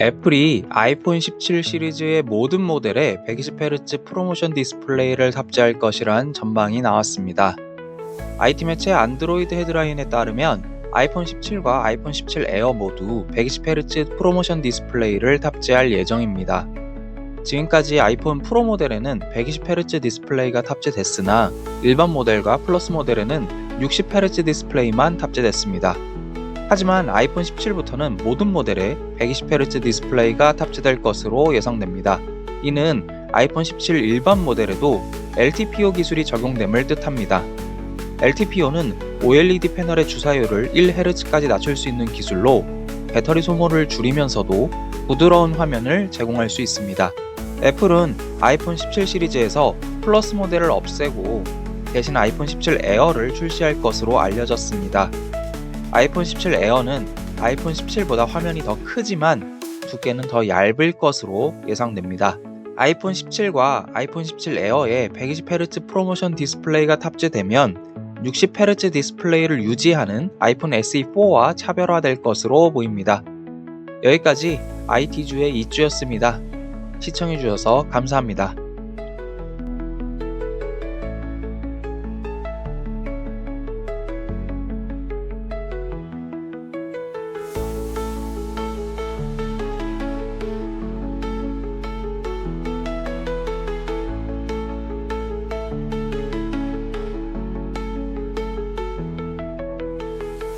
애플이 아이폰 17 시리즈의 모든 모델에 120Hz 프로모션 디스플레이를 탑재할 것이란 전망이 나왔습니다. IT 매체 안드로이드 헤드라인에 따르면 아이폰 17과 아이폰 17 에어 모두 120Hz 프로모션 디스플레이를 탑재할 예정입니다. 지금까지 아이폰 프로 모델에는 120Hz 디스플레이가 탑재됐으나 일반 모델과 플러스 모델에는 60Hz 디스플레이만 탑재됐습니다. 하지만 아이폰 17부터는 모든 모델에 120Hz 디스플레이가 탑재될 것으로 예상됩니다. 이는 아이폰 17 일반 모델에도 LTPO 기술이 적용됨을 뜻합니다. LTPO는 OLED 패널의 주사율을 1Hz까지 낮출 수 있는 기술로 배터리 소모를 줄이면서도 부드러운 화면을 제공할 수 있습니다. 애플은 아이폰 17 시리즈에서 플러스 모델을 없애고 대신 아이폰 17 에어를 출시할 것으로 알려졌습니다. 아이폰 17 에어는 아이폰 17보다 화면이 더 크지만 두께는 더 얇을 것으로 예상됩니다. 아이폰 17과 아이폰 17 에어에 120Hz 프로모션 디스플레이가 탑재되면 60Hz 디스플레이를 유지하는 아이폰 SE4와 차별화될 것으로 보입니다. 여기까지 IT주의 이주였습니다. 시청해주셔서 감사합니다.